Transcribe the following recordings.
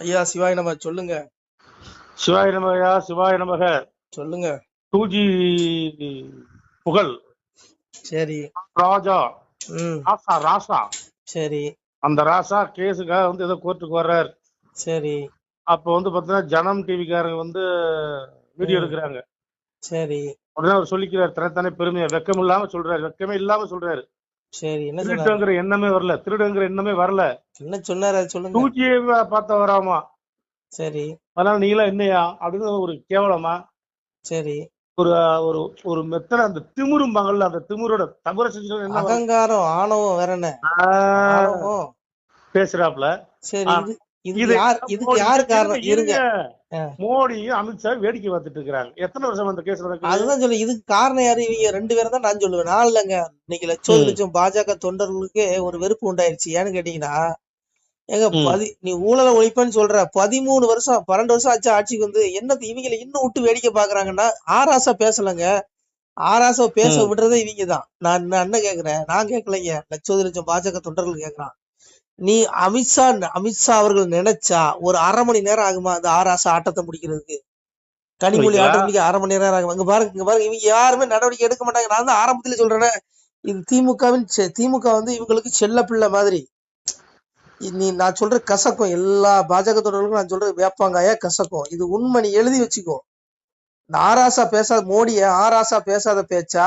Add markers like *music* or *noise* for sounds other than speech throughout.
ஐயா சிவாய் நம்ம சொல்லுங்க. சிவாய நமகயா சிவாய நமக. சொல்லுங்க. டூ ஜி புகழ். சரி. ராஜா. ராசா ராசா. சரி. அந்த ராசா கேஸுக்காக வந்து ஏதோ கோர்ட்டுக்கு வர்றாரு. சரி. அப்போ வந்து பாத்தீங்கன்னா ஜனம் டிவிக்காரங்க வந்து வீடியோ எடுக்கிறாங்க. சரி. உடனே அவர் சொல்லிக்கிறார் தனித்தானே பெருமையா வெக்கம் இல்லாம சொல்றாரு வெக்கமே இல்லாம சொல்றாரு. சரி என்ன சொன்னாரு? திருடுங்கிற எண்ணமே வரல. திருடுங்கிற எண்ணமே வரல. என்ன சொன்னாரு? சொல்லுங்க. ஜி பார்த்த வராமா சரி. அதனால நீங்களாம் என்னையா? அப்படின்னு ஒரு கேவலமா சரி. ஒரு ஒரு ஒரு மெத்தன அந்த திமிரும்பாங்கல்ல அந்த திமிரோட தகுர செஞ்சு? அகங்காரம் ஆணவம் வேற என்ன? பேசுறாப்ல சரி மோடியும் அமித்ஷா வேடிக்கை பார்த்துட்டு இருக்காங்க எத்தனை வருஷம் அந்த கேஸ் நடக்குது? அதுதான் சொல்ல இதுக்கு காரணம் யாரு? இவங்க ரெண்டு பேரும் தான் நான் சொல்லுவேன். நான் இல்லைங்க. இன்னைக்கு லட்சம். லட்சம் பாஜக தொண்டர்களுக்கே ஒரு வெறுப்பு உண்டாயிருச்சு. ஏன்னு கேட்டீங்கன்னா ஏங்க. பதி நீ ஊழலை ஒழிப்பேன்னு சொல்ற. பதிமூணு வருஷம் பன்னெண்டு வருஷம் ஆச்சு ஆட்சிக்கு வந்து. என்ன இவங்களை இன்னும் விட்டு வேடிக்கை பாக்குறாங்கன்னா ஆராசா பேசலங்க. ஆராசா பேச. விடுறதே இவங்க தான். நான் என்ன கேக்குறேன்? நான் கேட்கலைங்க லட்சோதி லட்சம் பாஜக தொண்டர்கள் கேக்குறான். நீ அமித்ஷா அமித்ஷா அவர்கள் நினைச்சா ஒரு அரை மணி நேரம் ஆகுமா அந்த ஆராசா ஆட்டத்தை முடிக்கிறதுக்கு? கனிமொழி? ஆட்டம் முடிக்க அரை மணி நேரம் ஆகும். இங்க பாருங்க இங்க பாருங்க. இவங்க யாருமே நடவடிக்கை எடுக்க மாட்டாங்க. நான் தான் ஆரம்பத்துல சொல்றேன். இது திமுகவின் திமுக வந்து இவங்களுக்கு செல்ல பிள்ளை மாதிரி. நீ நான் சொல்ற கசக்கும் எல்லா பாஜக தொடர்களுக்கும் நான் சொல்றது வேப்பாங்காயா கசக்கும். இது உண்மை நீ எழுதி வச்சுக்கோ. இந்த ஆராசா பேசாத மோடிய ஆராசா பேசாத பேச்சா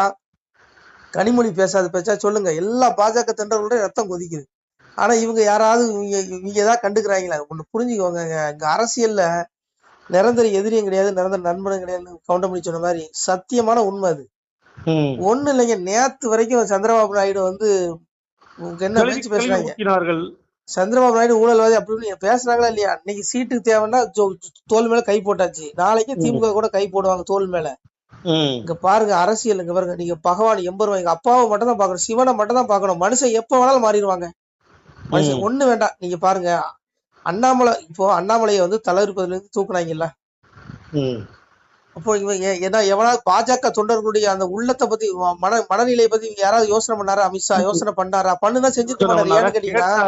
கனிமொழி பேசாத பேச்சா சொல்லுங்க. எல்லா பாஜக தொண்டர்களுடைய ரத்தம் கொதிக்குது. ஆனா இவங்க யாராவது இவங்க இவங்க ஏதாவது கண்டுக்கிறாங்களா? ஒண்ணு புரிஞ்சுக்கோங்க இங்க அரசியல்ல நிரந்தர எதிரியும் கிடையாது நிரந்தர நண்பனும் கிடையாது கவுண்டர் பண்ணி சொன்ன மாதிரி சத்தியமான உண்மை அது. ஒண்ணு இல்லைங்க. நேத்து வரைக்கும் சந்திரபாபு நாயுடு வந்து என்ன பேச்சு பேசுறாங்க? சந்திரபாபு நாயுடு ஊழல்வாதி அப்படி இப்படின்னு பேசுறாங்களா இல்லையா? இன்னைக்கு சீட்டுக்கு தேவைன்னா தோல் மேல கை போட்டாச்சு. நாளைக்கு திமுக கூட கை போடுவாங்க தோல் மேல. இங்க பாருங்க அரசியல் இங்க பாருங்க. நீங்க பகவான் எம்பருவா எங்க அப்பாவை மட்டும் தான் பாக்கணும் சிவனை மட்டும் தான் பாக்கணும் மனுஷன் எப்ப வேணாலும் மாறிடுவாங்க. மனுஷன். ஒண்ணு வேண்டாம். நீங்க பாருங்க. அண்ணாமலை இப்போ அண்ணாமலையை வந்து பதவியில இருந்து தூக்குனாங்கல்ல. அப்போ இவன் ஏ- ஏன்னா எவனாவது பாஜக தொண்டர்களுடைய அந்த உள்ளத்தை பத்தி மன மனநிலையை பத்தி இவங்க யாராவது யோசனை பண்ணாரா? அமித்ஷா யோசனை பண்ணாரா? பண்ணுதான் செஞ்சுட்டு பண்ணாரு ஏன்னு கேட்டீங்கன்னா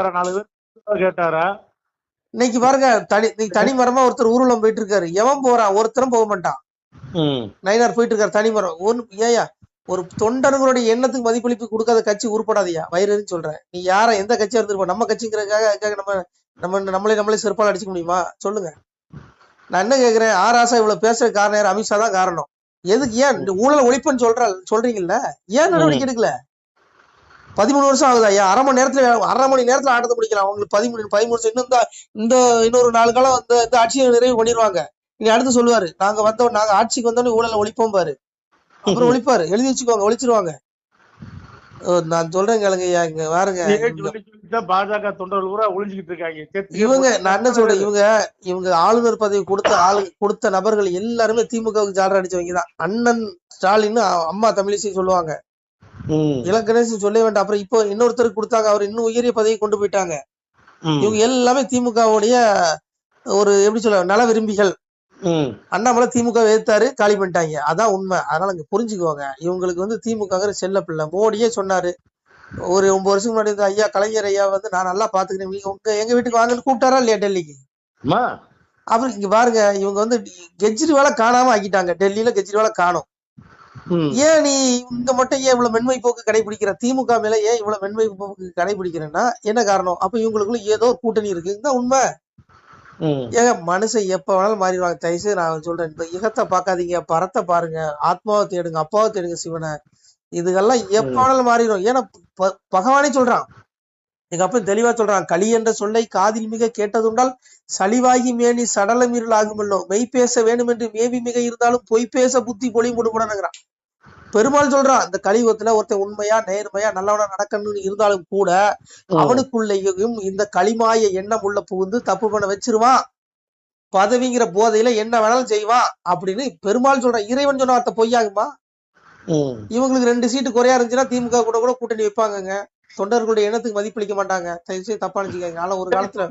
இன்னைக்கு பாருங்க தனி தனி மரமா ஒருத்தர் ஊர்வலம் போயிட்டு இருக்காரு. எவன் போறான்? ஒருத்தரும் போக மாட்டான். ம். நயினார் போயிட்டு இருக்காரு தனி மரம். ஒன்னு ஏயா ஒரு தொண்டர்களுடைய எண்ணத்துக்கு மதிப்பளிப்பு கொடுக்காத கட்சி உருப்படாதயா? வைரன்னு சொல்றேன். நீ யார எந்த கட்சியா இருந்திருப்ப? நம்ம கட்சிங்கிறதுக்காக நம்ம நம்ம நம்மளே நம்மளே செருப்பால் அடிச்சுக்க முடியுமா? சொல்லுங்க. நான் என்ன கேக்குறேன்? ஆர் ஆசா இவ்வளவு பேசுற காரணம் யார்? அமித்ஷா தான் காரணம். எதுக்கு ஏன் இந்த ஊழல ஒழிப்புன்னு சொல்ற சொல்றீங்கல்ல? ஏன் நடவடிக்கை எடுக்கல? பதிமூணு வருஷம் ஆகுதா ஐயா? அரை மணி நேரத்துல அரை மணி நேரத்துல ஆட்டத்தை முடிக்கலாம் அவங்களுக்கு பதிமூணு பதிமூணு வருஷம் இன்னும் இந்த இன்னொரு நாலு காலம் இந்த இந்த ஆட்சியை நிறைவு பண்ணிடுவாங்க நீ அடுத்து சொல்லுவாரு நாங்க வந்தோம் நாங்க ஆட்சிக்கு வந்தோடனே ஊழலை ஒழிப்போம் பாரு. அப்புறம் ஒழிப்பாரு எழுதி வச்சுக்கோங்க ஒழிச்சிருவாங்க நான் சொல்றேன் கேளுங்க இங்க சொல்லிதான் பாஜக தொண்டர்கள் பூரா ஒளிஞ்சுக்கிட்டு இருக்காங்க. இவங்க நான் என்ன சொல்றேன் இவங்க இவங்க ஆளுநர் பதவி கொடுத்த ஆளு கொடுத்த நபர்கள் எல்லாருமே திமுகவுக்கு ஜாலரா அடிச்சவங்க தான். அண்ணன் ஸ்டாலின் அம்மா தமிழிசை சொல்லுவாங்க. ம். இளங்கணேசன் சொல்ல வேண்டாம். அப்புறம் இப்போ இன்னொருத்தருக்கு கொடுத்தாங்க அவர் இன்னும் உயரிய பதவி கொண்டு போயிட்டாங்க. இவங்க எல்லாமே திமுகவுடைய ஒரு எப்படி சொல்ல நல விரும்பிகள். அண்ணாமலை திமுக எதிர்த்தாரு காலி பண்ணிட்டாங்க. அதான் உண்மை. அதனால இங்க புரிஞ்சுக்குவாங்க. இவங்களுக்கு வந்து திமுகங்கிற செல்ல பிள்ளை. மோடியே சொன்னாரு. ஒரு ஒன்பது வருஷத்துக்கு முன்னாடி இந்த ஐயா கலைஞர் ஐயா வந்து நான் நல்லா பாத்துக்கிறேன். உங்க எங்க வீட்டுக்கு வாங்கன்னு கூப்பிட்டாரா இல்லையா டெல்லிக்கு? அப்புறம் இங்க பாருங்க இவங்க வந்து கெஜ்ரிவால காணாம ஆக்கிட்டாங்க. டெல்லியில கெஜ்ரிவால காணும். ஏன் நீ இங்க மட்டும் ஏன் இவ்வளவு மென்மை போக்கு கடைபிடிக்கிற? திமுக மேல ஏன் இவ்வளவு மென்மை போக்கு கடைபிடிக்கிறேன்னா என்ன காரணம்? அப்ப இவங்களுக்குள்ள ஏதோ கூட்டணி இருக்கு. இதுதான் உண்மை. ஏங்க மனுஷன் எப்ப வேணாலும் மாறிடுவாங்க. தயவுசெய்து நான் சொல்றேன். இந்த இகத்தை பார்க்காதீங்க பரத்தை பாருங்க ஆத்மாவை தேடுங்க அப்பாவை தேடுங்க சிவனை. இதுகெல்லாம் எப்ப. வேணாலும் மாறிடும். ஏன்னா பகவானே சொல்றான். எங்க அப்பா தெளிவா சொல்றான். களி என்ற சொல்லை காதில் மிக கேட்டதுண்டால் சளிவாகி மேனி சடலமீறல் ஆகுமல்லோ மெய் பேச வேண்டும் என்று மேவி மிக இருந்தாலும் பொய் பேச புத்தி பொழி முடுமுடனுங்கிறான் பெருமாள் சொல்றான் இந்த கலியுகத்துல ஒருத்தன் உண்மையா நேர்மையா நல்லவனா நடக்கணும்னு இருந்தாலும் கூட அவனுக்குள்ளேயும் இந்த களிமாய எண்ணம் உள்ள புகுந்து தப்பு பண்ண வச்சிருவான். பதவிங்கிற போதையில என்ன வேணாலும் செய்வான். அப்படின்னு பெருமாள் சொல்றான். இறைவன் சொன்ன வார்த்தை பொய்யாகுமா. இவங்களுக்கு ரெண்டு சீட்டு குறையா இருந்துச்சுன்னா திமுக கூட கூட கூட்டணி வைப்பாங்கங்க. தொண்டர்களுடைய எண்ணத்துக்கு மதிப்பளிக்க மாட்டாங்க. தப்பா நினைச்சுக்காங்க ஆனா ஒரு காலத்துல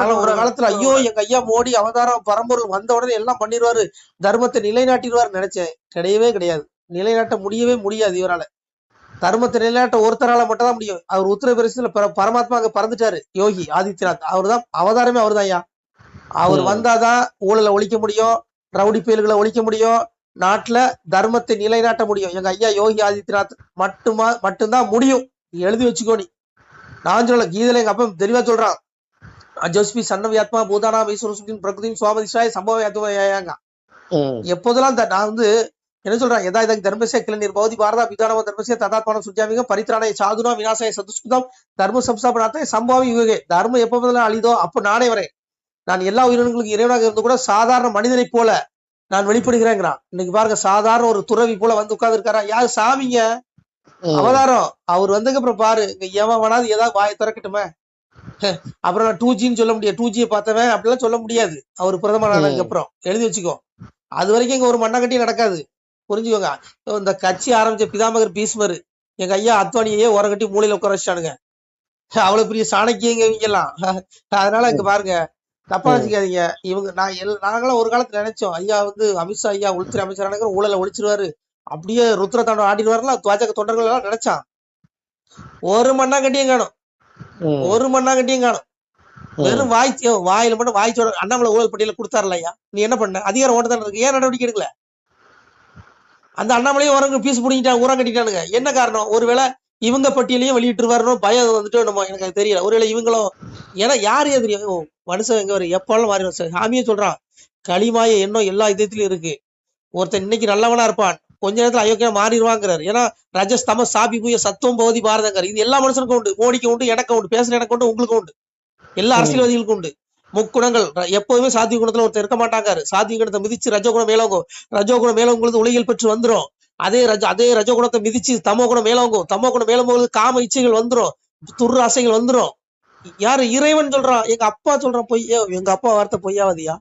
ஆனா ஒரு காலத்துல ஐயோ எங்க ஐயா மோடி அவதாரம் பரம்பொருள் வந்த உடனே எல்லாம் பண்ணிடுவாரு. தர்மத்தை நிலைநாட்டிடுவாரு நினைச்சேன். கிடையவே கிடையாது. நிலைநாட்ட முடியவே முடியாது இவரால. தர்மத்தை நிலைநாட்ட ஒருத்தரால மட்டும் தான் முடியும். அவர் உத்தரப்பிரதேசத்துல பர- பரமாத்மா அங்க பறந்துட்டாரு யோகி ஆதித்யநாத். அவர்தான் அவதாரமே அவர்தான் ஐயா. அவர். வந்தாதான் ஊழலை ஒழிக்க முடியும் ரவுடி புயல்களை ஒழிக்க முடியும் நாட்டுல தர்மத்தை நிலைநாட்ட முடியும். எங்க ஐயா யோகி ஆதித்யநாத் மட்டுமா மட்டும்தான் முடியும். நீ எழுதி வச்சுக்கோ நீ. நான் சொல்ல கீதையில எங்க அப்பா தெளிவா சொல்றான். அஜோஸ்மி சன்னவியாத்மா பூதானா ஈஸ்வரசுத்தின் பிரகிருதின் சுவாமதிஷாய் சம்பவயாத்மாயாங்க ம். எப்போதெல்லாம் நான் வந்து என்ன சொல்றேன் எதா இதற்கு தர்மசே கிளநீர் பௌதி பாரதா பிதானவ தர்மசே ததாத்மான சுஜாமிக பரித்ராணய சாதுனா விநாசாய சதுஷ்குதம் தர்ம சம்ஸ்தாபனாத்த சம்பவம் யுகே. தர்மம் எப்ப முதல்ல அழிதோ அப்போ நானே வரேன் நான் எல்லா உயிரினங்களுக்கும் இறைவனாக இருந்து கூட சாதாரண மனிதனைப் போல நான் வெளிப்படுகிறேங்கிறான். இன்னைக்கு பாருங்க சாதாரண ஒரு துறவி போல வந்து உட்கார்ந்து இருக்காரா யாரு சாமிங்க. அவதாரம். அவர் வந்ததுக்கு அப்புறம் பாரு இங்க எவன் வேணாது ஏதாவது வாயை திறக்கட்டுமே. அப்புறம் நான் டூ ஜின்னு சொல்ல முடியாது. டூ ஜியை பார்த்தவன் அப்படிலாம் சொல்ல முடியாது. அவர் பிரதமர் ஆனதுக்கு. அப்புறம் எழுதி வச்சுக்கோ. அது வரைக்கும் இங்க ஒரு மண்ணாங்கட்டி நடக்காது. புரிஞ்சுக்கோங்க. இந்த கட்சி ஆரம்பிச்ச பிதாமகர் பீஸ்மர் எங்க ஐயா அத்வானியே ஓரங்கட்டி மூலையில உட்கார வச்சானுங்க அவ்வளவு பெரிய சாணக்கியங்க இவங்க எல்லாம். அதனால இங்க பாருங்க தப்பா. வச்சுக்காதீங்க இவங்க நான் எல் நாங்களாம் ஒரு காலத்துல நினைச்சோம் ஐயா வந்து அமித்ஷா ஐயா உள்துறை அமைச்சரான ஊழலை ஒழிச்சிருவாரு. அப்படியே ருத்ர தாண்டவம் ஆடிடுவாருல துவாச்சக தொண்டர்கள் எல்லாம் நினைச்சான். ஒரு மண்ணாங்கட்டியும் காணும். ஒரு மண்ணாங்கட்டியும் காணும். வெறும் வாய் வாயில மட்டும் வாய்ச்சோட அண்ணாமலை ஊழல் பட்டியல கொடுத்தாருல ஐயா. நீ என்ன பண்ண? அதிகாரம் ஓட்ட தானே இருக்கு. ஏன் நடவடிக்கை எடுக்கல? அந்த அண்ணாமலையும் வரவங்க பீஸ் பிடிங்கிட்டாங்க உரம் கட்டிட்டானுங்க. என்ன காரணம்? ஒருவேளை இவங்க பட்டியலையும் வெளியிட்டுருவாருனோ பயம் வந்துட்டு நம்ம எனக்கு தெரியல. ஒருவேளை இவங்களும் ஏன்னா யாரு தெரியும் மனுஷன் எங்க வரும் எப்போல்லாம் மாறி வரும் சாமியே சொல்றான். களிமாய எண்ணம் எல்லா இதயத்திலயும் இருக்கு. ஒருத்தன் இன்னைக்கு நல்லவனா இருப்பான். கொஞ்ச நேரத்துல அயோக்கியா மாறிடுவாங்கிறாரு. ஏன்னா ரஜஸ் தம சாபி பூய சத்துவம் பகுதி பாரதங்கார் இது எல்லா மனுஷனுக்கும் உண்டு. மோடிக்கு உண்டு எனக்கு உண்டு. பேசுற எனக்கு உண்டு உங்களுக்கு உண்டு. எல்லா. அரசியல்வாதிகளுக்கும் உண்டு. முக்குணங்கள். எப்போதுமே சாத்விக குணத்துல ஒருத்தர் இருக்க மாட்டாங்காரு சாத்விக குணத்தை மிதிச்சு ரஜோகுணம் மேலோங்கும். ரஜோகுணம் மேலோங்குறது உலகில் பெற்று வந்துரும். அதே ரஜ அதே ரஜோகுணத்தை மிதிச்சு தமோ குணம் மேலோங்கும். தமோ குணம் மேலோங்கும்போது காம இச்சைகள் வந்துரும். துர் ஆசைகள் வந்துரும். யாரு? இறைவன் சொல்றான் எங்க அப்பா சொல்றான் பொய்யா? எங்க அப்பா வார்த்தை பொய்யாவதியா?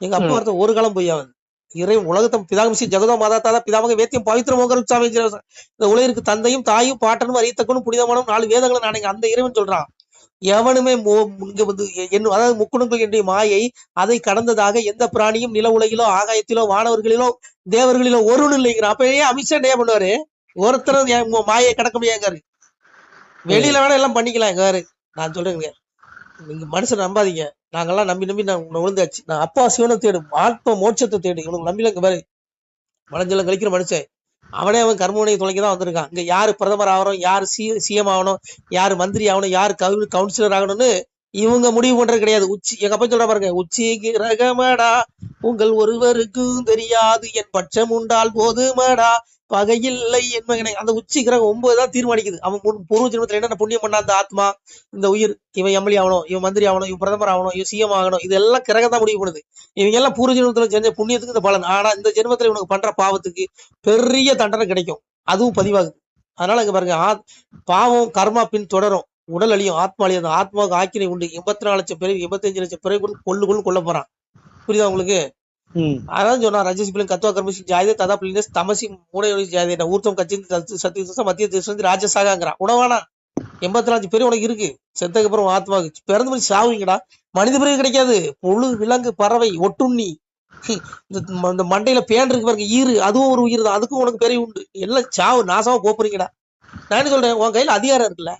எங்க அப்பா. வார்த்தை ஒரு காலம் பொய்யாவது. இறைவன் உலகத்தை பிதாகமிசி ஜெகதோ மாதா தாதா பிதாமக வேத்தியம் பவித்திர மோகர் சாமி இந்த உலகிற்கு தந்தையும் தாயும் பாட்டனும் அறியத்தக்கனும் புனிதமானும் நாலு வேதங்களும் நாளைக்கு அந்த இறைவன் சொல்றான். எவனுமே இங்க வந்து என் அதாவது முக்குணங்கள் என்ற மாயை அதை கடந்ததாக எந்த பிராணியும் நில உலகிலோ ஆகாயத்திலோ வானவர்களிலோ தேவர்களிலோ ஒருவனும் இல்லைங்கிறான். அப்பயே அமித்ஷா என்ன பண்ணுவாரு? ஒருத்தரும் என் மாயை கடக்க முடியாங்காரு வெளியில வேணா எல்லாம் பண்ணிக்கலாம் எங்காரு நான் சொல்றேங்க நீங்க மனுஷன் நம்பாதீங்க. நாங்கெல்லாம் நம்பி நம்பி நான் உன்னை விழுந்தாச்சு. நான் அப்பா சிவனை தேடும் ஆத்ம மோட்சத்தை தேடு இவனுக்கு நம்பிலங்க பாரு. மனஞ்செல்லாம் கழிக்கிற மனுஷன். அவனே அவன் கர்மமுனையை தொலைக்க தான் வந்திருக்கான். இங்க யாரு பிரதமர் ஆகணும் யார் சி சிஎம் ஆகணும் யாரு மந்திரி ஆகணும் யார் கவு கவுன்சிலர் ஆகணும்னு இவங்க முடிவு பண்றது கிடையாது. உச்சி எங்க அப்பா சொல்ற பாருங்க உச்சி ரகமடா உங்கள் ஒருவருக்கும் தெரியாது என் பட்சம் உண்டால் போதுமடா பகையில்லை என் அந்த உச்சி கிரகம் ஒன்பது தான் தீர்மானிக்குது. அவன் பூர்வ ஜென்மத்துல என்னென்ன புண்ணியம் பண்ணா அந்த ஆத்மா இந்த உயிர் இவன் எம்எல்ஏ ஆகணும் இவன் மந்திரி ஆகணும் இவன் பிரதமர் ஆகணும் இவன் சிஎம் ஆகணும் இதெல்லாம் கிரகம் தான் முடிவு பண்ணுது. இவங்க எல்லாம் பூர்வ ஜென்மத்துல செஞ்ச புண்ணியத்துக்கு இந்த பலன். ஆனா இந்த ஜென்மத்துல இவனுக்கு பண்ற பாவத்துக்கு பெரிய தண்டனை கிடைக்கும். அதுவும் பதிவாகுது. அதனால இங்க பாருங்க ஆத்- பாவம் கர்மா பின் தொடரும். உடல் அழியும் ஆத்மா அழியும் ஆத்மாவுக்கு ஆக்கினை உண்டு. எண்பத்தி நாலு லட்சம் பேர் எண்பத்தஞ்சு லட்சம் பேரை கூட கொள்ளு கொள்ள கொல்ல போறான். புரியுதா உங்களுக்கு? அதான் சொன்னா ரஜஸ் பிள்ளைங்க கத்துவா கர்மசி ஜாயதே ததா பிள்ளை தமசி மூடை ஜாயதே ஊர்த்தம் கட்சி சத்திய தேசம் மத்திய திசை ராஜசாகாங்கிறான். உணவானா? எண்பத்தி நாலு பேர் உனக்கு இருக்கு. செத்ததுக்கு அப்புறம் ஆத்மாவுக்கு பிறந்து போய் சாவுங்கடா மனித பிறகு கிடைக்காது. புழு விலங்கு பறவை ஒட்டுண்ணி. இந்த இந்த மண்டையில பேன் இருக்கு பாருங்க ஈரு அதுவும் ஒரு உயிர் தான் அதுக்கும் உனக்கு பெரிய உண்டு. எல்லாம் சாவு நாசமா போறீங்கடா நான் என்ன சொல்றேன்? உன் கையில அதிகாரம் இருக்குல்ல.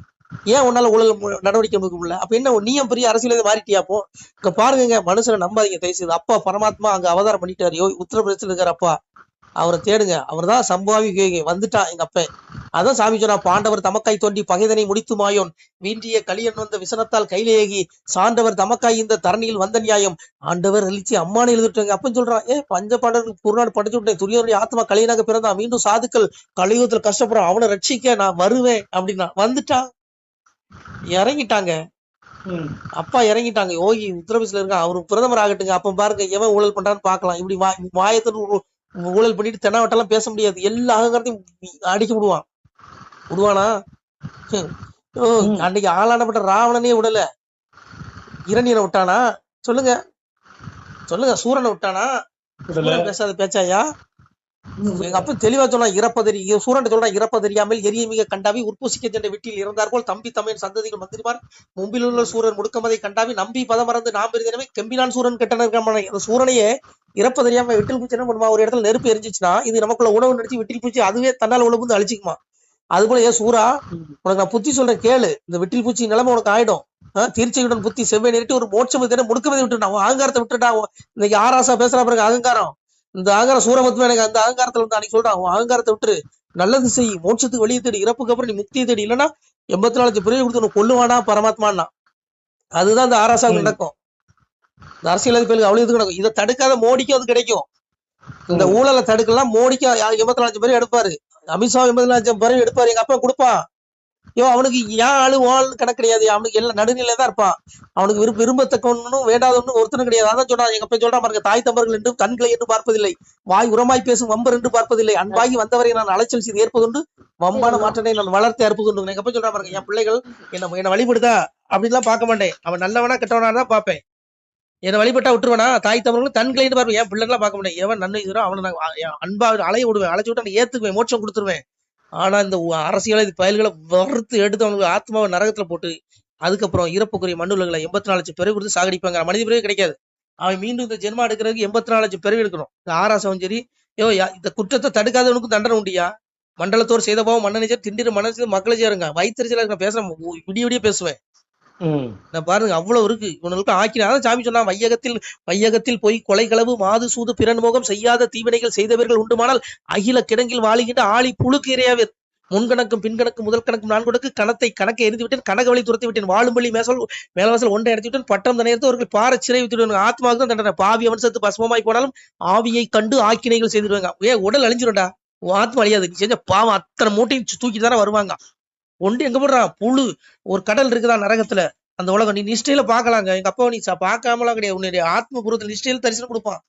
ஏன் உன்னால ஊழல் நடவடிக்கை எடுக்க முடியல? அப்ப என்ன நீயும் பெரிய அரசியல் மாறிட்டியா அப்போ? இங்க பாருங்க மனுஷனை நம்பாதீங்க தயவு அப்பா பரமாத்மா அங்க அவதாரம் பண்ணிட்டாரு. யோ உத்தரப்பிரதேசத்துல இருக்காரு அப்பா. அவரை தேடுங்க. அவர் தான் சம்பாவி விவேகி வந்துட்டான் எங்க அப்ப அதான் சாமி சொன்னா பாண்டவர் தமக்காய் தோண்டி பகைதனை முடித்து மாயோன். வீண்டிய கலியன் வந்த விசனத்தால் கையிலேகி சாண்டவர் தமக்காய் இந்த தரணியில் வந்த நியாயம். ஆண்டவர் அழிச்சு அம்மானு எழுதிட்டாங்க அப்பன்னு சொல்றான் ஏ பஞ்ச பாண்டவருக்கு குருநாடு படிச்சு விட்டேன். துரியனுடைய ஆத்மா கலியனாக பிறந்தான். மீண்டும் சாதுக்கள் கலியுகத்துல கஷ்டப்படுறான். அவனை ரட்சிக்க நான் வருவேன். அப்படின்னா வந்துட்டான். இறங்கிட்டாங்க. அப்பா இறங்கிட்டாங்க. யோகி உத்தரப்பிரதேசல இருக்கான். அவரு பிரதமர் ஆகட்டுங்க. அப்ப பாருங்க எவன் ஊழல் பண்றான்னு பாக்கலாம் இப்படி ஊ- ஊழல் பண்ணிட்டு தென்னாவட்டெல்லாம் பேச முடியாது. எல்லா அகங்காரத்தையும் அடிக்க விடுவான். விடுவானா. அன்னைக்கு ஆளானப்பட்ட ராவணனே விடல. இரணியனை விட்டானா? சொல்லுங்க. சொல்லுங்க சூரனை விட்டானா? பேசாத பேச்சாயா? எங்க அப்பா தெளிவா சொன்னா இறப்பதறி சூரன் சொல்றான் இறப்பதறியாமல் எரிய மிக கண்டாவி உற்பூசிக்க சென்ற வீட்டில் இருந்தார்கள் தம்பி தமையன் சந்ததிகள் மந்திரிமார் மும்பில் உள்ள சூரன் முடுக்கமதை கண்டாவி நம்பி பதமறந்து நாம் பெரிதனவே கெம்பினான் சூரன் கெட்டனர் அந்த சூரனையே இறப்பதறியாம விட்டில் பூச்சி என்ன பண்ணுமா? ஒரு இடத்துல நெருப்பு எரிஞ்சிச்சுன்னா இது நமக்குள்ள உணவு நினைச்சு விட்டில் பூச்சி அதுவே தன்னால உணவு வந்து அது போல ஏ சூரா உனக்கு நான் புத்தி சொல்றேன் கேளு. இந்த வெட்டில் பூச்சி நிலைமை உனக்கு ஆயிடும். ஆஹ் தீர்ச்சையுடன் புத்தி செவ்வாய் நிறுத்தி ஒரு மோட்சம் முடுக்கமதை முடுக்கமதி அவன் அகங்காரத்தை விட்டுட்டா இன்னைக்கு ஆராசா பேசுறா பிறகு அகங்காரம். இந்த அகங்காரம் சூரமத்துவம் எனக்கு அந்த அகங்காரத்துல வந்து அன்னைக்கு சொல்றான் அவன் அகங்காரத்தை விட்டுரு. நல்லது செய். மோட்சத்துக்கு வெளியே தேடி. இறப்புக்கு அப்புறம் நீ முக்தியை தேடி. இல்லைன்னா எண்பத்தி நாலு லட்சம் பிறகு கொடுத்து உனக்கு கொல்லுவானா பரமாத்மானா அதுதான் இந்த ஆராசாவுக்கு. நடக்கும். இந்த அரசியல் அதிபர்களுக்கு அவ்வளவு இது நடக்கும். இதை தடுக்காத மோடிக்கும் அது கிடைக்கும். இந்த ஊழலை தடுக்கலாம். மோடிக்கு எண்பத்தி நாலு லட்சம் பேர் எடுப்பாரு. அமித்ஷா எண்பத்தி நாலு லட்சம் பேர் எடுப்பாரு. எங்க அப்பா கொடுப்பான். ஐயோ அவனுக்கு ஏன் ஆளு ஆள் கணக்கு கிடையாது. அவனுக்கு எல்லாம் நடுநிலை தான் இருப்பான். அவனுக்கு விரும்ப விரும்பத்தக்க ஒன்றும் வேண்டாத ஒன்றும் ஒருத்தனும் கிடையாது. அதான் சொல்றான் எங்க அப்பா சொல்றான் பாருங்க தாய் தம்பர்கள் என்றும் கண்களை என்று பார்ப்பதில்லை. வாய் உரமாய் பேசும் வம்பர் என்று பார்ப்பதில்லை. அன்பாகி வந்தவரை நான் அலைச்சல் செய்து ஏற்பதுண்டு வம்பான மாற்றனை நான் வளர்த்து அறுப்பதுண்டு. எங்க அப்பா சொல்றான் பாருங்க என் பிள்ளைகள் என்ன என்ன வழிபடுதா? அப்படின்லாம் பார்க்க மாட்டேன். அவன் நல்லவனா கெட்டவனா தான் பார்ப்பேன். என்னை வழிபட்டா விட்டுருவானா? தாய் தமிழர்கள் தன்களைன்னு பார்ப்பேன். என் பிள்ளைலாம் பார்க்க மாட்டேன். எவன் நன்மை செய்றோ அவனை நான் அன்பா அலைய விடுவேன். அழைச்சி விட்டு நான் ஏத்துக்குவேன். மோட்சம் கொடுத்துருவேன். ஆனா இந்த அரசியல இது பயல்களை வறுத்து எடுத்து அவனுக்கு ஆத்மாவை நரகத்துல போட்டு அதுக்கப்புறம் இறப்புக்குரிய மண்ணுலகளை எண்பத்தி நாலு லட்சம் பிறகு கொடுத்து சாகடிப்பாங்க மனித பிறகு கிடைக்காது. அவன் மீண்டும் இந்த ஜென்மா எடுக்கிறதுக்கு எண்பத்தி நாலு லட்சம் பிறகு எடுக்கணும். இந்த ஆராசவன் சரி யோ இந்த குற்றத்தை தடுக்காதவனுக்கும் தண்டனை உண்டியா? மண்டலத்தோர் செய்த பாவம் மன்னனிச்சர் திண்டிர மனசு மக்களை சேருங்க. வயிற்றுச்சல நான் பேசுறேன். விடிய விடிய பேசுவேன். நான் பாருங்க அவ்வளவு இருக்கு. இவனுக்கு ஆக்கினாதான் சாமி சொன்னா வையகத்தில் வையகத்தில் போய் கொலை களவு மாது சூது பிறன்முகம் செய்யாத தீவினைகள் செய்தவர்கள் உண்டுமானால் அகில கிடங்கில் வாழுகின்ற ஆளி புழுக்கு இறையாவே முன்கணக்கும் பின்கணக்கும் முதல் கணக்கும் நான் கணத்தை கணக்கை எரிந்து விட்டேன் கனக வழி துரத்தி விட்டேன் வாழும்பள்ளி மேசல் மேலவாசல் ஒன்றை எடுத்து விட்டேன் பட்டம் தனையத்து அவர்கள் பார சிறை வித்துடுவாங்க ஆத்மாவுக்கு தான் தண்டனை. பாவி அவன் சத்து பசுமமாய் போனாலும் ஆவியை கண்டு ஆக்கினைகள் செய்திருவாங்க ஏ உடல் அழிஞ்சிடும்டா ஆத்மா அழியாது. நீ செஞ்ச பாவம் அத்தனை மூட்டையும் தூக்கி தானே வருவாங்க. ஒன்று எங்க போடுறான் புழு. ஒரு கடல் இருக்குதா நரகத்துல? அந்த உலகம். நீ நிஷ்டையில பார்க்கலாங்க. எங்க அப்பாவை நீ பாக்காமலாம் பார்க்காமலாம் கிடையாது. உன்னுடைய ஆத்ம பூர்வத்தில் நிஷ்டையில தரிசனம் கொடுப்பான்.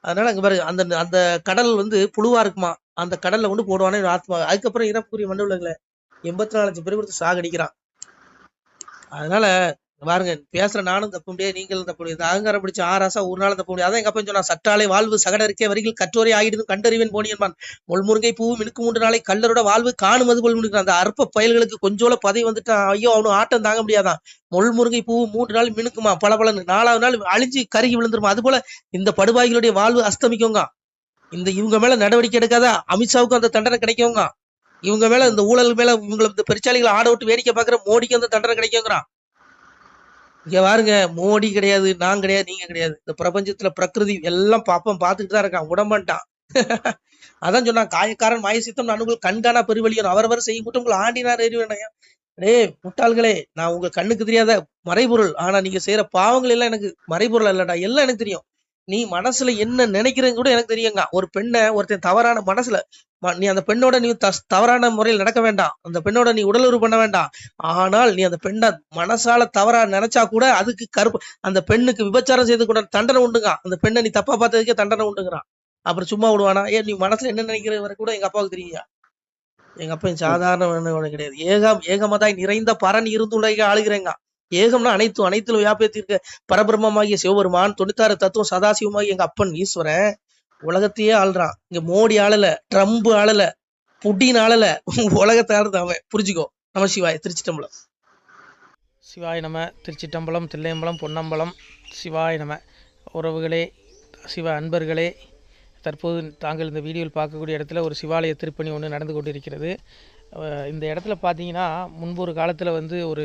அதனால அங்க பாரு அந்த அந்த கடல் வந்து புழுவா இருக்குமா? அந்த கடல்ல கொண்டு போடுவானே ஆத்மா. அதுக்கப்புறம் இறப்புக்குரிய மண்டலங்களை. எண்பத்தி நாலு லட்சம் பேர் கொடுத்து சாகடிக்கிறான். அதனால பாருங்க பேசுற நானும் தப்ப முடியாது நீங்களும் தப்ப முடியாது. அகங்காரம் பிடிச்ச ஆராசா ஒரு நாள் தப்ப முடியாது. அதான் எங்க அப்பா சொன்னா சட்டாலே வாழ்வு சகடருக்கே வரிகள் கற்றோரை ஆயிடுதும் கண்டறிவன் போனியன்பான் முள்முருங்கை பூ மினுக்கு மூன்று நாளை கல்லரோட வாழ்வு காணுமது போல் மினுக்கு அந்த அற்ப பயல்களுக்கு கொஞ்சோல பதவி வந்துட்டான் ஐயோ அவனும் ஆட்டம் தாங்க முடியாதான். முள்முருங்கை பூ மூன்று நாள் மினுக்குமா பல நாலாவது நாள் அழிஞ்சு கருகி விழுந்துருமா? அது போல இந்த படுபாய்களுடைய வாழ்வு அஸ்தமிக்குங்க. இந்த இவங்க மேல நடவடிக்கை எடுக்காதா அமித்ஷாவுக்கும் அந்த தண்டனை கிடைக்குங்க. இவங்க மேல இந்த ஊழல் மேல இவங்களை இந்த பெருச்சாளிகளை ஆட விட்டு வேடிக்கை பாக்குற மோடிக்கு அந்த தண்டனை கிடைக்குங்கிறான். இங்க பாருங்க மோடி கிடையாது நான் கிடையாது நீங்க கிடையாது. இந்த பிரபஞ்சத்துல பிரகிருதி எல்லாம் பாப்பம் பார்த்துட்டு தான் இருக்கான் உடம்பன்ட்டான். *laughs* அதான் சொன்னான் காயக்காரன் மாயசித்தம் அனுகூல் கண்காணா பெருவெளியன் அவரவர் செய்யும் மட்டும் உங்களை ஆண்டினார் எறிவேனையா டேய் முட்டாள்களே நான் உங்க கண்ணுக்கு தெரியாத மறைபொருள் ஆனா நீங்க செய்யற பாவங்கள் எல்லாம் எனக்கு மறைபொருள் இல்லடா எல்லாம் எனக்கு தெரியும். நீ மனசுல என்ன நினைக்கிறேன்னு கூட எனக்கு தெரியுங்க ஒரு பெண்ணை ஒருத்தன் தவறான மனசுல நீ அந்த பெண்ணோட நீ தவறான முறையில் நடக்க வேண்டாம். அந்த பெண்ணோட நீ உடலுறவு பண்ண வேண்டாம். ஆனால் நீ அந்த பெண்ணை மனசால தவறா நினைச்சா கூட அதுக்கு கருப்பு அந்த பெண்ணுக்கு விபச்சாரம் செய்து கூட தண்டனை உண்டுங்க. அந்த பெண்ணை நீ தப்பா பார்த்ததுக்கே தண்டனை உண்டுங்கிறான். அப்புறம் சும்மா விடுவானா? ஏன் நீ மனசுல என்ன நினைக்கிற வரை கூட எங்க அப்பாவுக்கு தெரியுங்க. எங்க அப்பா சாதாரண கிடையாது. ஏகம் ஏகமதாய் நிறைந்த பரன் இருந்துலக ஆளுகிறேங்க. ஏகம்னா அனைத்தும் அனைத்திலும் வியாபித்திருக்க பரபிரம்மமாகிய சிவபெருமான் தொண்ணூத்தாறு தத்துவம் சதாசிவமாகிய எங்க அப்பன் ஈஸ்வரன் உலகத்தையே ஆள்றான். இங்க மோடி ஆளல ட்ரம்ப் ஆளல புட்டின் ஆளல உலகத்தை ஆளுறது அவன். புரிஞ்சுக்கோ. நம சிவாய் திருச்சிட்டம்பலம். சிவாய் நம திருச்சிட்டம்பலம் தில்லையம்பலம் பொன்னம்பலம். சிவாய் நம. உறவுகளே சிவ அன்பர்களே தற்போது தாங்கள் இந்த வீடியோவில் பார்க்கக்கூடிய இடத்துல ஒரு சிவாலய திருப்பணி ஒன்று நடந்து கொண்டிருக்கிறது. இந்த இடத்துல பார்த்தீங்கன்னா முன்பு ஒரு காலத்தில் வந்து ஒரு